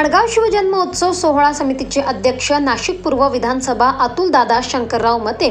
माणगाव शिवजन्मोत्सव सोहळा समितीचे अध्यक्ष नाशिक पूर्व विधानसभा अतुलदादा शंकरराव मते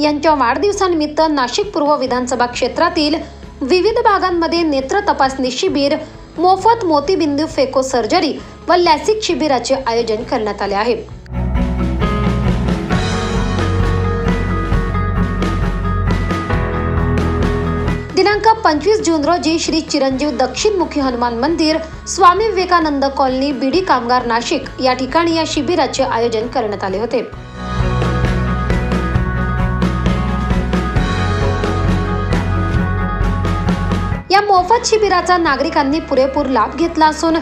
यांच्या वाढदिवसानिमित्त नाशिक पूर्व विधानसभा क्षेत्रातील विविध भागांमध्ये नेत्र तपासणी शिबिर मोफत मोतीबिंदू फेको सर्जरी व लॅसिक शिबिराचे आयोजन करण्यात आले आहे. दिनांक पंचवीस जून रोजी श्री चिरंजीव दक्षिणमुखी हनुमान मंदिर स्वामी विवेकानंद कॉलनी बीडी कामगार नाशिक या ठिकाणी या शिबिराचे आयोजन करण्यात आले होते. या मोफत शिबिराचा नागरिकांनी पुरेपूर लाभ घेतला असून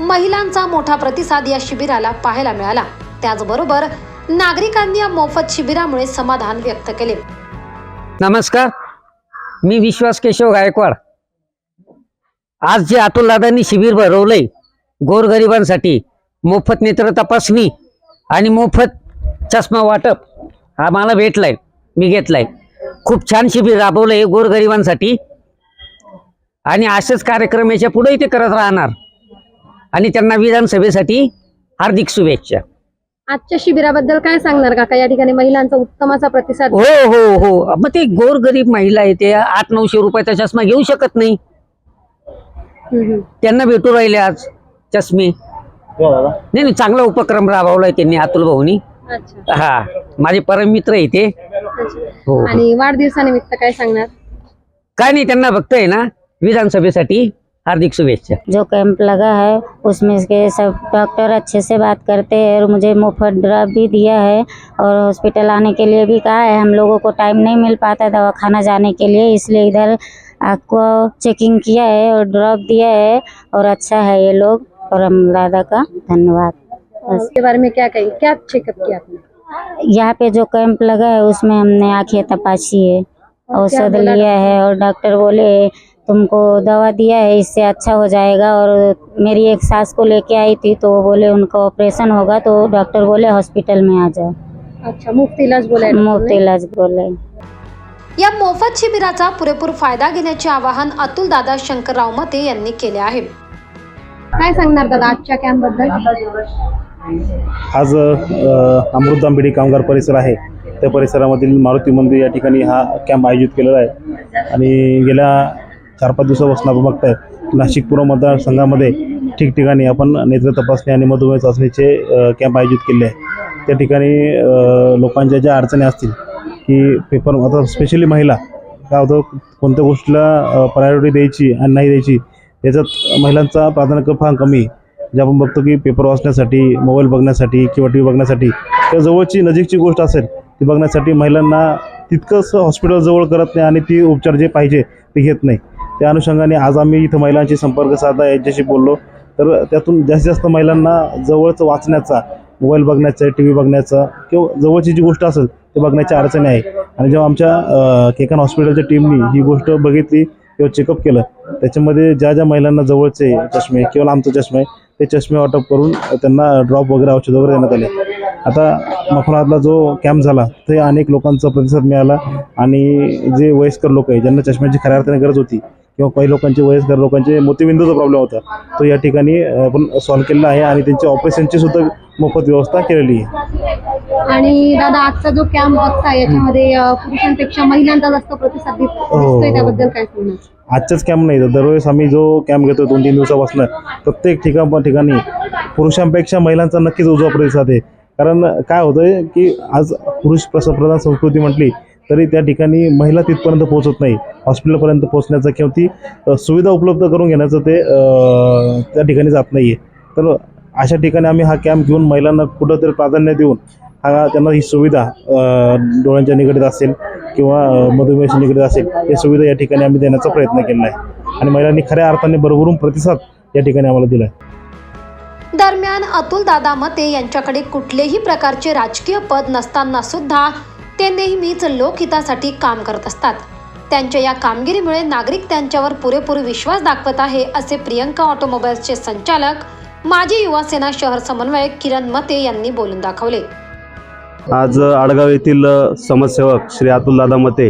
महिलांचा मोठा प्रतिसाद या शिबिराला पाहायला मिळाला. त्याचबरोबर नागरिकांनी या मोफत शिबिरामुळे समाधान व्यक्त केले. नमस्कार मी विश्वास केशव गायकवाड. आज जे अतुलदादांनी शिबिर भरवलंय गोरगरिबांसाठी मोफत नेत्र तपासणी आणि मोफत चष्मा वाटप हा मला भेटलाय मी घेतलाय. खूप छान शिबिर राबवलंय गोरगरिबांसाठी. आणि असेच कार्यक्रम याच्या पुढेही ते करत राहणार. आणि त्यांना विधानसभेसाठी हार्दिक शुभेच्छा. आजच्या शिबिराबद्दल काय सांगणार काका? या ठिकाणी महिलांचा उत्तम असा प्रतिसाद. हो हो हो. मग ते गोरगरीब महिला आहे ते आठ नऊशे रुपयाचा चष्मा घेऊ शकत नाही. हम्म. त्यांना भेटू राहिले आज चष्मे. नाही नाही चांगला उपक्रम राबवलाय त्यांनी अतुल भाऊनी. अच्छा. हा माझे परम मित्र आहे ते. अच्छा. हो. आणि वाढदिवसानिमित्त काय सांगणार? काय नाही त्यांना आहे ना विधानसभेसाठी. हार्दिक शुभेच्छा। जो कैंप लगा है उसमें के सब डॉक्टर अच्छे से बात करते हैं और मुझे मुफ़्त ड्रॉप भी दिया है और हॉस्पिटल आने के लिए भी कहा है। हम लोगों को टाइम नहीं मिल पाता दवा खाना जाने के लिए इसलिए इधर आपको चेकिंग किया है और ड्रॉप दिया है और अच्छा है ये लोग और हम दादा का धन्यवाद। इसके बारे में क्या कहेंगे क्या चेकअप किया आपने? यहाँ पे जो कैंप लगा है उसमें हमने आँखें तपासी है औषध लिया है और डॉक्टर बोले तुमको दवा दिया है इससे अच्छा हो जाएगा। और मेरी एक सास को लेके आई थी तो वो बोले उनका ऑपरेशन होगा। तो डॉक्टर बोले हॉस्पिटल में आ जाओ। अच्छा मुफ्त इलाज बोलाय मुफ्त इलाज बोले। या मोफत शिबिराचा पुरेपूर फायदा घेण्याचे आवाहन अतुल दादा शंकरराव मते यांनी केले आहे. काय सांगणार दादा आजच्या कॅम्पबद्दल? आज अ, अमृत आंबेडी कामगार परिसर आहे. त्या परिसरामधील मारुती मंदिर या ठिकाणी हा कॅम्प आयोजित केलेला आहे. आणि गेल्या चार पाच दिवसापासून आपण बघताय. नाशिक पूर्व मतदारसंघामध्ये ठिकठिकाणी आपण नेत्र तपासणी आणि मधुमेह चाचणीचे कॅम्प आयोजित केले आहे. त्या ठिकाणी लोकांच्या ज्या अडचणी असतील की पेपर आता स्पेशली महिला काय होतं कोणत्या गोष्टीला प्रायोरिटी द्यायची आणि नाही द्यायची याच्यात महिलांचा प्राधान्य फार कमी आहे. जे आपण बघतो की पेपर वाचण्यासाठी मोबाईल बघण्यासाठी किंवा टी व्ही बघण्यासाठी किंवा जवळची नजीकची गोष्ट असेल ती बघण्यासाठी महिलांना तितकंच हॉस्पिटल जवळ करत नाही आणि ती उपचार जे पाहिजे ते घेत नाही. त्या अनुषंगाने आज आम्ही इथं महिलांशी संपर्क साधला यांच्याशी बोललो. तर त्यातून जास्तीत जास्त महिलांना जवळचं वाचण्याचा मोबाईल बघण्याचा टी व्ही बघण्याचा किंवा जवळची जी गोष्ट असेल ते बघण्याची अडचणी आहे. आणि जेव्हा आमच्या केकन हॉस्पिटलच्या टीमनी ही गोष्ट बघितली किंवा चेकअप केलं त्याच्यामध्ये ज्या ज्या महिलांना जवळचे चष्मे किंवा लांबचे चष्मे ते चष्मे वाटप करून त्यांना ड्रॉप वगैरे औषध वगैरे देण्यात आले. आता मखनातला जो कॅम्प झाला ते अनेक लोकांचा प्रतिसाद मिळाला. आणि जे वयस्कर लोक आहे ज्यांना चष्म्याची खऱ्या अर्थाने गरज होती किंवा काही लोकांचे वयस्कर लोकांचे मोतीबिंदूचा प्रॉब्लेम होता. तो या ठिकाणी आपण सॉल्व्ह केलेला आहे आणि त्यांच्या ऑपरेशनची सुद्धा मोफत व्यवस्था केलेली आहे. आणि दादा आजचा जो कॅम्प बघताय याच्यामध्ये पुरुषांपेक्षा महिलांचा जास्त प्रतिसाद दिसतोय हो. त्याबद्दल काय सांगणार? आजच्याच कॅम्प नाही तर दरवेळेस आम्ही जो कॅम्प घेतो दोन तीन दिवसापासून प्रत्येक ठिकाण ठिकाणी पुरुषांपेक्षा महिलांचा नक्कीच उजवा प्रतिसाद आहे. कारण काय होतं की आज पुरुष प्रस प्रधान संस्कृती म्हटली तरी त्या ठिकाणी महिला तिथपर्यंत पोहोचत नाही. हॉस्पिटलपर्यंत पोहोचण्याचा किंवा ती सुविधा उपलब्ध करून घेण्याचं ते त्या ठिकाणी जात नाही आहे तर अशा ठिकाणी आम्ही हा कॅम्प घेऊन महिलांना कुठंतरी प्राधान्य देऊन हा त्यांना ही सुविधा डोळ्यांच्या निगडीत असेल किंवा मधुमेहाशी निगडीत असेल या सुविधा या ठिकाणी आम्ही देण्याचा प्रयत्न केला आहे. आणि महिलांनी खऱ्या अर्थाने भरभरून प्रतिसाद या ठिकाणी आम्हाला दिला आहे. दरम्यान अतुल दादा मते यांच्याकडे कुठलेही प्रकारचे राजकीय पद नसताना सुद्धा ते नेहमीच लोकहितासाठी काम करत असतात. त्यांच्या या कामगिरीमुळे नागरिक त्यांच्यावर पुरेपूर विश्वास दाखवत आहे असे प्रियंका ऑटोमोबाईल्सचे संचालक माजी युवा सेना शहर समन्वयक किरण मते यांनी बोलून दाखवले. आज आडगाव येथील समाजसेवक श्री अतुलदादा मते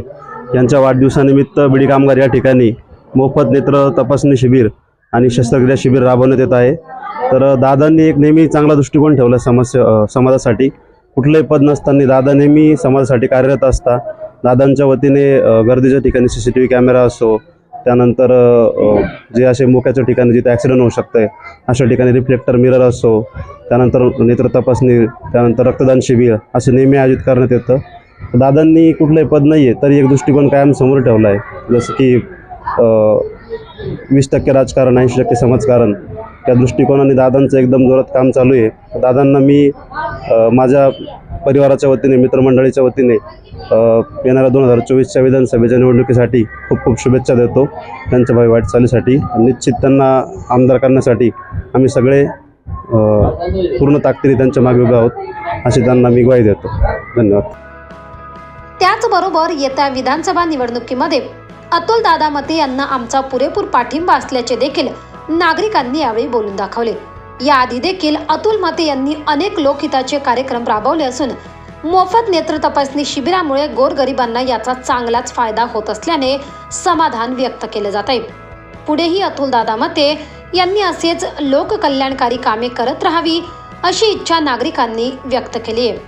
यांच्या वाढदिवसानिमित्त बिडी कामगार या ठिकाणी मोफत नेत्र तपासणी शिबिर आणि शस्त्रक्रिया शिबिर राबवण्यात येत आहे. तर दादांनी एक नेहमी चांगला दृष्टिकोन ठेवला समस्या समाजासाठी. कुठलंही पद नसताना दादा नेहमी समाजासाठी कार्यरत असता. दादांच्या वतीने गर्दीच्या ठिकाणी C C T V camera असो त्यानंतर जे असे मोक्याच्या ठिकाणी जिथे ॲक्सिडेंट होऊ शकतं आहे अशा ठिकाणी रिफ्लेक्टर मिरर असो त्यानंतर नेत्र तपासणी त्यानंतर रक्तदान शिबिर असे नेहमी आयोजित करण्यात येतं. दादांनी कुठलंही पद नाही आहे तरी एक दृष्टिकोन कायम समोर ठेवला आहे जसं की वीस टक्के राजकारण ऐंशी टक्के समाजकारण त्या दृष्टिकोनाने दादांचं एकदम जोरात काम चालू आहे. दादांना मी माझ्या परिवाराच्या वतीने मित्रमंडळीच्या वतीने येणाऱ्या दोन हजार चोवीसच्या विधानसभेच्या निवडणुकीसाठी खूप खूप शुभेच्छा देतो. त्यांच्या भावी वाटचालीसाठी निश्चित त्यांना आमदार करण्यासाठी आम्ही सगळे पूर्ण ताकदीने त्यांच्या मागे उभे आहोत अशी त्यांना मी ग्वाही देतो. धन्यवाद. त्याचबरोबर येत्या विधानसभा निवडणुकीमध्ये अतुल दादा मते यांना आमचा पुरेपूर पाठिंबा असल्याचे देखील नागरिकांनी यावेळी बोलून दाखवले. याआधी देखील अतुल मते यांनी अनेक लोकहिताचे कार्यक्रम राबवले असून मोफत नेत्र तपासणी शिबिरामुळे गोरगरिबांना याचा चांगलाच फायदा होत असल्याने समाधान व्यक्त केले जात आहे. पुढेही अतुल दादा मते यांनी असेच लोककल्याणकारी कामे करत राहावी अशी इच्छा नागरिकांनी व्यक्त केली आहे.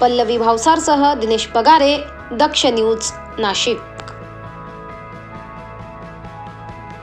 पल्लवी भावसारसह दिनेश पगारे दक्ष न्यूज नाशिक.